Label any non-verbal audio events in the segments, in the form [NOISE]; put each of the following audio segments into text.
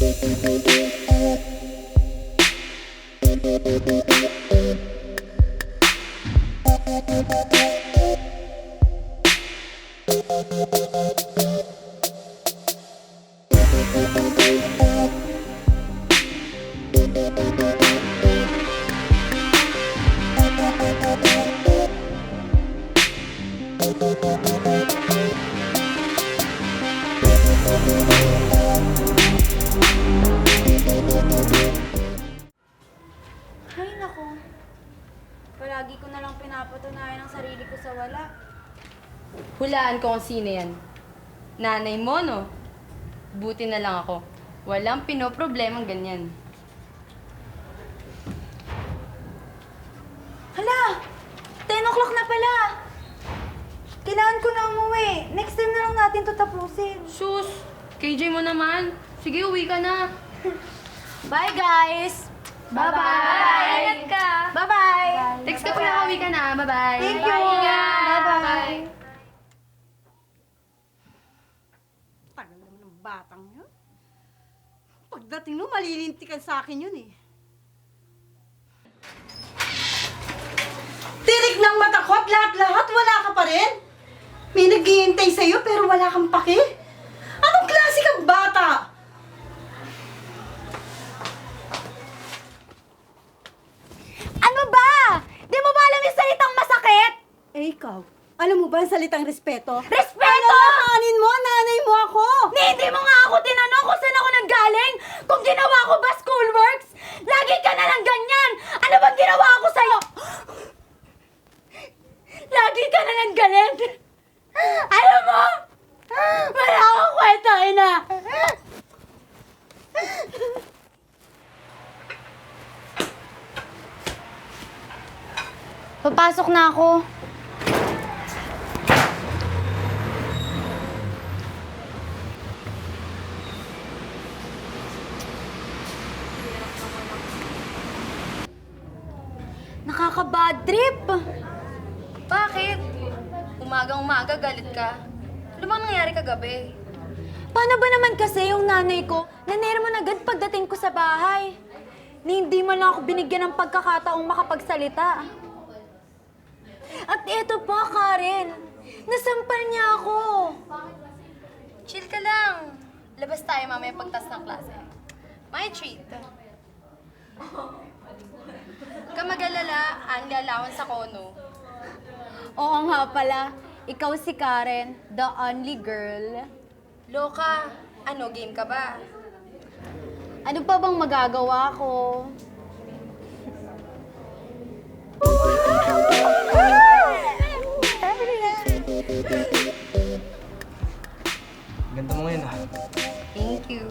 Ay, Hulaan ko kung sino yan. Nanay mo, no? Buti na lang ako. Walang pinoproblemang ganyan. Hala! 10 o'clock na pala! Kailangan ko na umuwi. Next time na lang natin to tapusin. Sus! KJ mo naman. Sige, uwi ka na. [LAUGHS] Bye, guys! Bye-bye! Ingat ka! Bye-bye! Text ka pag nakauwi ka na. Bye-bye! Thank you! Bye-bye! Batang yun. Pagdating mo, malilintikan sa akin yun eh. Tirik ng mata ko at lahat-lahat, wala ka pa rin. May naghihintay sa'yo pero wala kang pake. Anong klase kang bata? Ano ba? Di mo ba alam yung salitang masakit? Eh ikaw, alam mo ba ang salitang respeto? Respeto! Alalahanin mo, nanay mo ako! Ni hindi mo nga ako tinanong kung saan ako nanggaling. Kung ginawa ko ba schoolworks? Lagi ka na lang ganyan. Ano bang ginawa ko sa'yo? Lagi ka na lang galit. Alam mo? Wala akong kwenta, ina. Papasok na ako. Galit ka. Ano bang nangyari kagabi? Paano ba naman kasi yung nanay ko, nanermon agad pagdating ko sa bahay? Ni hindi man lang ako binigyan ng pagkakataong makapagsalita. At eto pa, Karen. Nasampal niya ako. Chill ka lang. Labas tayo mamaya pagtas ng klase. My treat. Huwag ka mag-alala, ang lalawan sa kono. Oo nga pala, ikaw si Karen, the only girl. Loka, ano, game ka ba? Ano pa bang magagawa ko? Ganda mo ngayon ah. Thank you.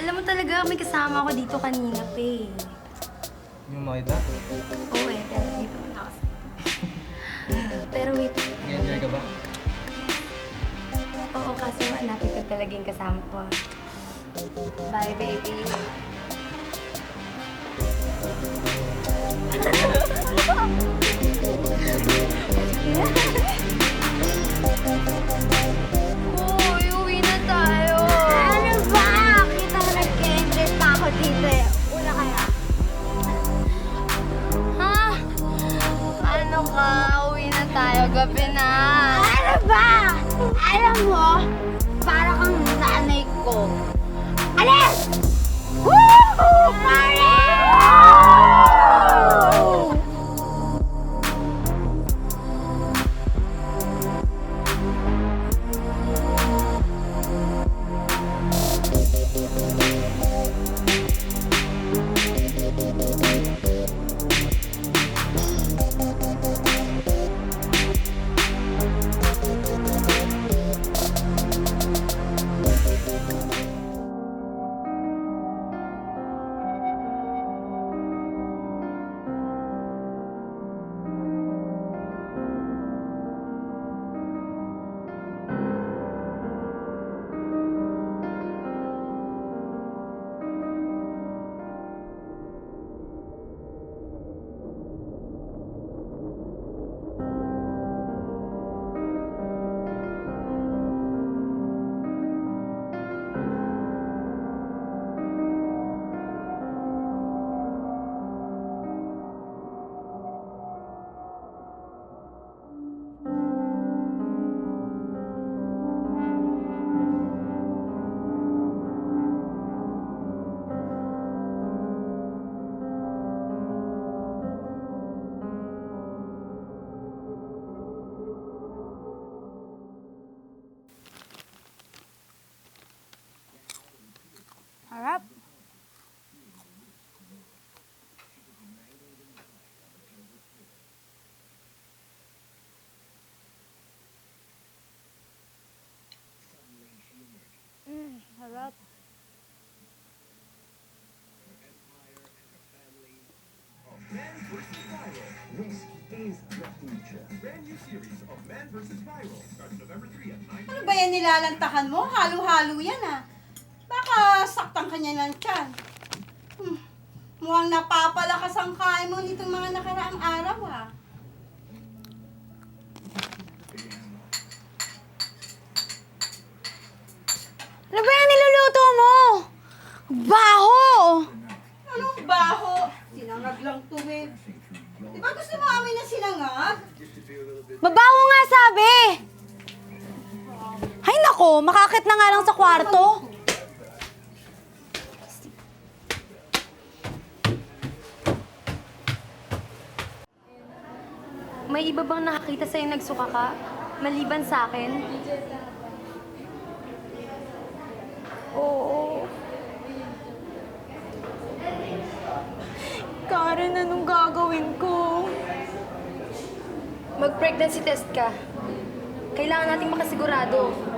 Alam mo talaga, may kasama ako dito kanina ah. Bye, baby. Uy, uwi na tayo. Ano ba? Kita ko nag-interest pa ako dito eh. Una kaya. Ha? Ano ka? Uwi na tayo. Gabi na. Ano ba? Alam mo, Ano ba yan nilalantakan mo? Halo-halo yan ah. Baka saktan ka niya ng tiyan. Hmm. Mukhang napapalakas ang kain mo nitong mga nakaraang araw ah. Lang sa kwarto. May iba bang nakakita sa'yo nagsuka ka? Maliban sa akin? Oo. Karen, anong gagawin ko? Mag-pregnancy test ka. Kailangan nating makasigurado.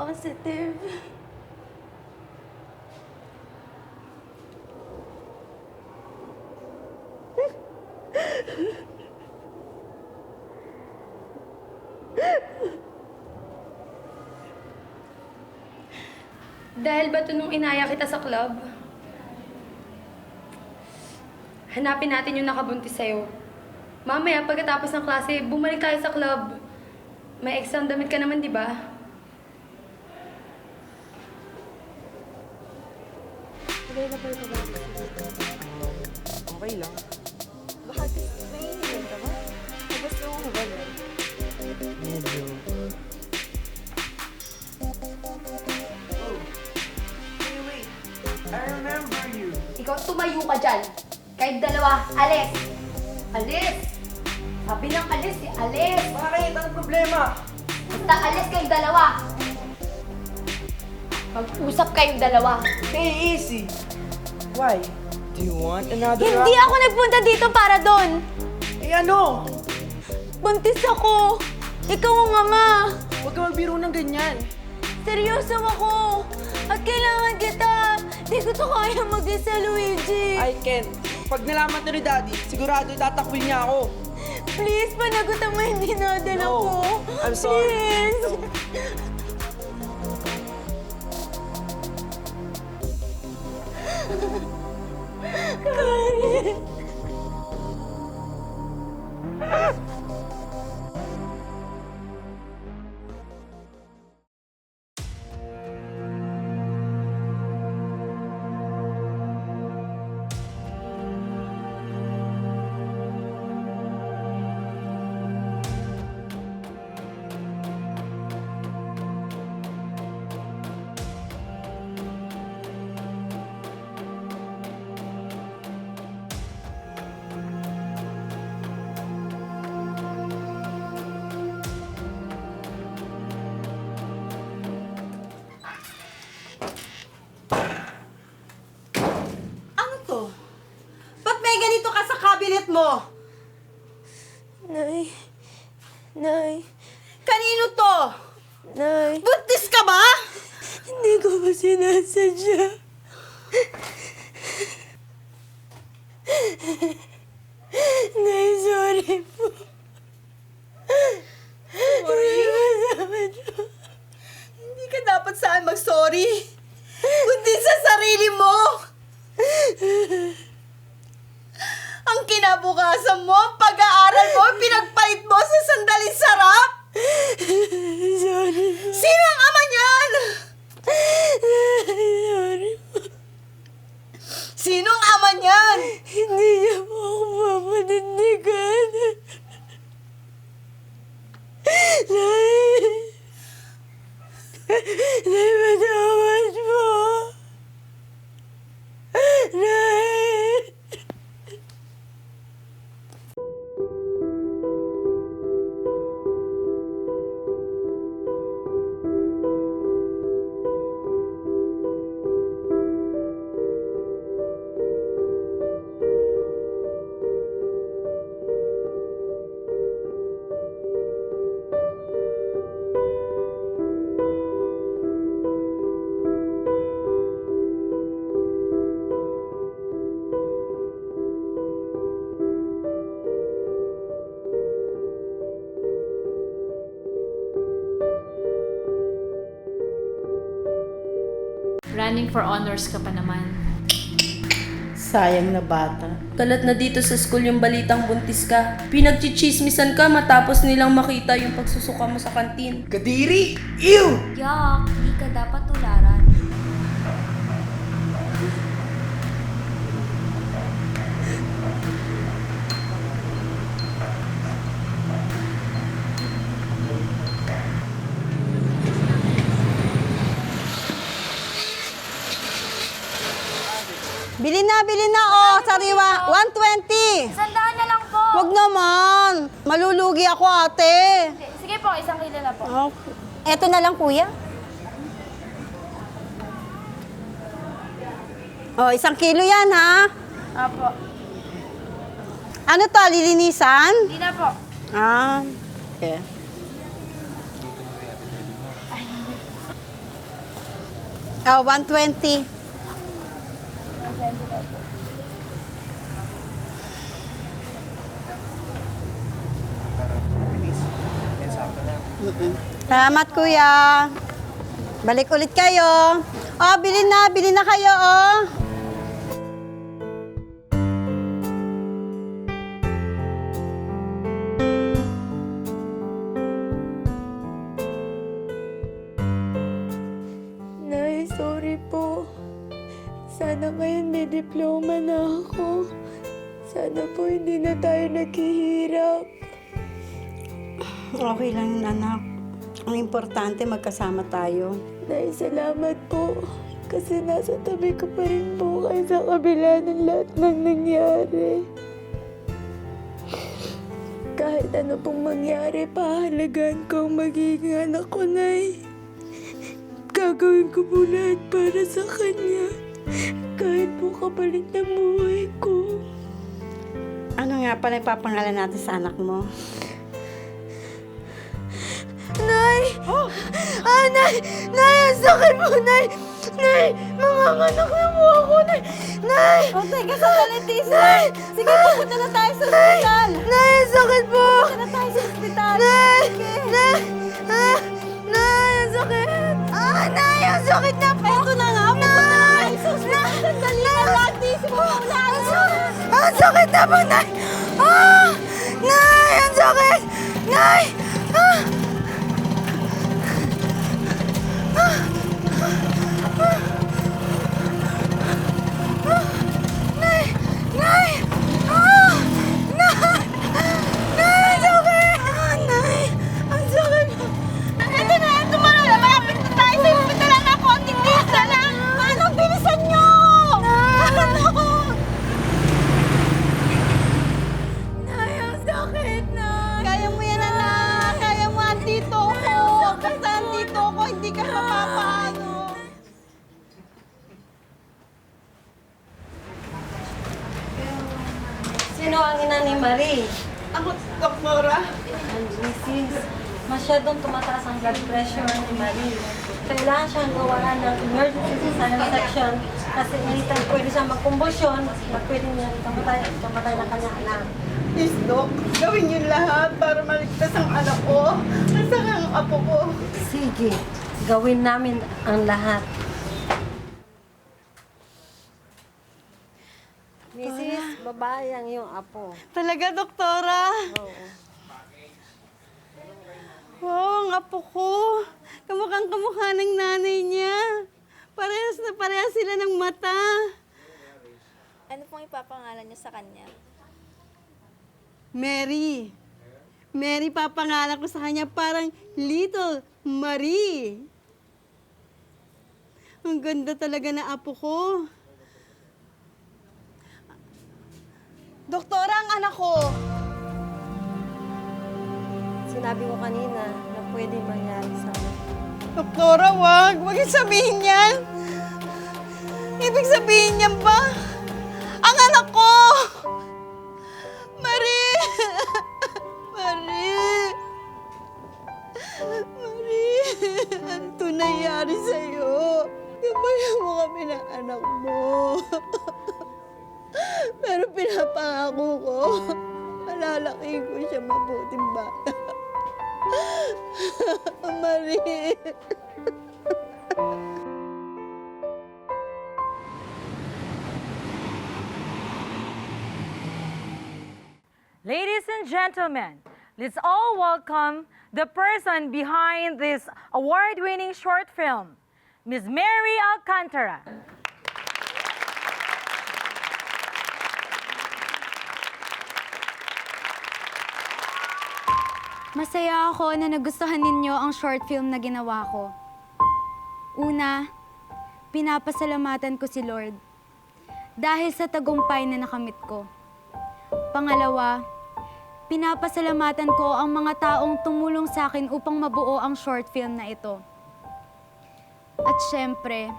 Positive. Dahil ba ito nung inaya kita sa club? Hanapin natin yung nakabuntis sa'yo. Mamaya, pagkatapos ng klase, bumalik tayo sa club. May exam damit ka naman, di ba? Okay lang. Medyo. I remember you. Ikaw tumayo ka dyan. Kahit dalawa, alis! Alis! Sabi ng alis, si alis! Bakit? Anong problema? Basta alis kayong dalawa! Mag-usap kayong dalawa. Hey, easy. Why? Do you want another Hindi ako nagpunta dito para doon. Eh ano? Buntis ako. Ikaw ang ama. Huwag ka magbiro ng ganyan. Seryoso ako. At kailangan kita. Di ko to kaya mag-isa, Luigi. I can. Pag nalaman to ni Daddy, sigurado itatakbil niya ako. Please, panagutan mo yung dinadala No. ko. I'm sorry. Please. Karen. Ano cabinet mo? Nay. Nay. Kanino to? Nay. Buntis ka ba? ko sinasadya. Nay, sorry po. Sorry? Hindi ka dapat saan mag-sorry. Kundi sa sarili mo. Ang kinabukasan mo, ang pag-aaral mo, pinagpalit mo sa sandaling sarap. Sorry. Sino ang ama niyan? Sino ang ama niyan? Hindi niya po ako mapanindigan. Nay! Nay, matawad for honors ka pa naman. Sayang na bata. Kalat na dito sa school yung balitang buntis ka. Pinagchichismisan ka matapos nilang makita yung pagsusuka mo sa kantin. Kadiri! Ew! Yak, di ka dapat tularan. Bili na, oh, sariwa. 120. Sandaan na lang po. Huwag naman. Malulugi ako, ate. Sige po, isang kilo na po. Oh. Eto na lang, kuya. Oh, isang kilo yan, ha? Apo. Ano to, lilinisan? Hindi na po. Ah, okay. Oh, 120. Mm-mm. Salamat, kuya. Balik ulit kayo. Oh, bilhin na, bilhin na kayo, oh. Sorry po. Sana may diploma na ako. Sana po hindi na tayo naghihirap. Okay lang anak. Ang importante, magkasama tayo. Nay, salamat po. Kasi nasa tabi ko pa rin po kayo sa kabila ng lahat ng nangyari. Kahit ano pong mangyari, pahalagaan ko ang magiging anak ko, Nay. Gagawin ko po lahat para sa kanya. Kahit po kapalit ng buhay ko. Ano nga pala ipapangalan natin sa anak mo? Nay! Nay, ang sakit mo, Nay! Nay! Manganganak na po ako, Nay! Nay! Oh, teka, sandali, Nay! Sige, pupunta na tayo sa ospital! Nay, ang sakit po! Pupunta na tayo sa ospital! Nay! Nay! Ah! Nay, ang sakit! Ah, Nay, ang sakit na po! Eto na nga, pupunta na tayo sa ospital! Sandali na lang, Tis! Wala na! Ang sakit na po, Nay! Ah! Nay, ang sakit! Nay! Masyadong tumataas ang blood pressure ni Marie. Kailangan siyang gawaran ng emergency cesarean section kasi anytime pwede siyang magkumbusyon at pwede niya kamatay, kamatay ng kanyang anak. Please, Dok, gawin niyo lahat para maligtas ang anak ko. Nasa ang apo ko. Sige, gawin namin ang lahat. Mrs. Babae ang iyong apo. Talaga, doktora? Oo. Wow, ang apo ko. Kamukhang kamukha ng nanay niya. Parehas na parehas sila ng mata. Ano pong ipapangalan niyo sa kanya? Mary. Mary papangalan ko sa kanya parang Little Marie. Ang ganda talaga na apo ko. Doktora, ang anak ko. Sinabi ko kanina na pwede mangyari sa akin. Doktora, wag. Wag yung sabihin yan. Ibig sabihin niyan ba? Ang anak ko! Marie! [LAUGHS] Marie! Marie! Ano ito nangyari sa'yo? Gabayan mo kami ng anak mo. [LAUGHS] Pero pinapangako ko, malalaking ko siya mabuting bata. Marie! Ladies and gentlemen, let's all welcome the person behind this award winning short film, Ms. Mary Alcantara. Masaya ako na nagustuhan ninyo ang short film na ginawa ko. Una, pinapasalamatan ko si Lord dahil sa tagumpay na nakamit ko. Pangalawa, pinapasalamatan ko ang mga taong tumulong sa akin upang mabuo ang short film na ito. At syempre,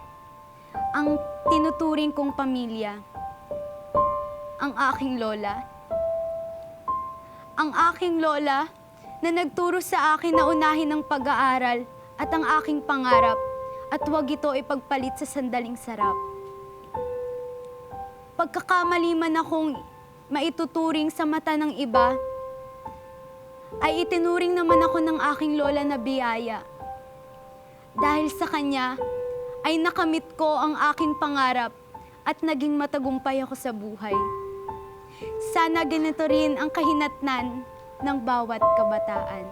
ang tinuturing kong pamilya, ang aking lola. Ang aking lola na nagturo sa akin na unahin ang pag-aaral at ang aking pangarap at huwag ito ipagpalit sa sandaling sarap. Pagkakamali man akong maituturing sa mata ng iba, ay itinuring naman ako ng aking lola na biyaya. Dahil sa kanya, ay nakamit ko ang aking pangarap at naging matagumpay ako sa buhay. Sana ganito rin ang kahinatnan ng bawat kabataan.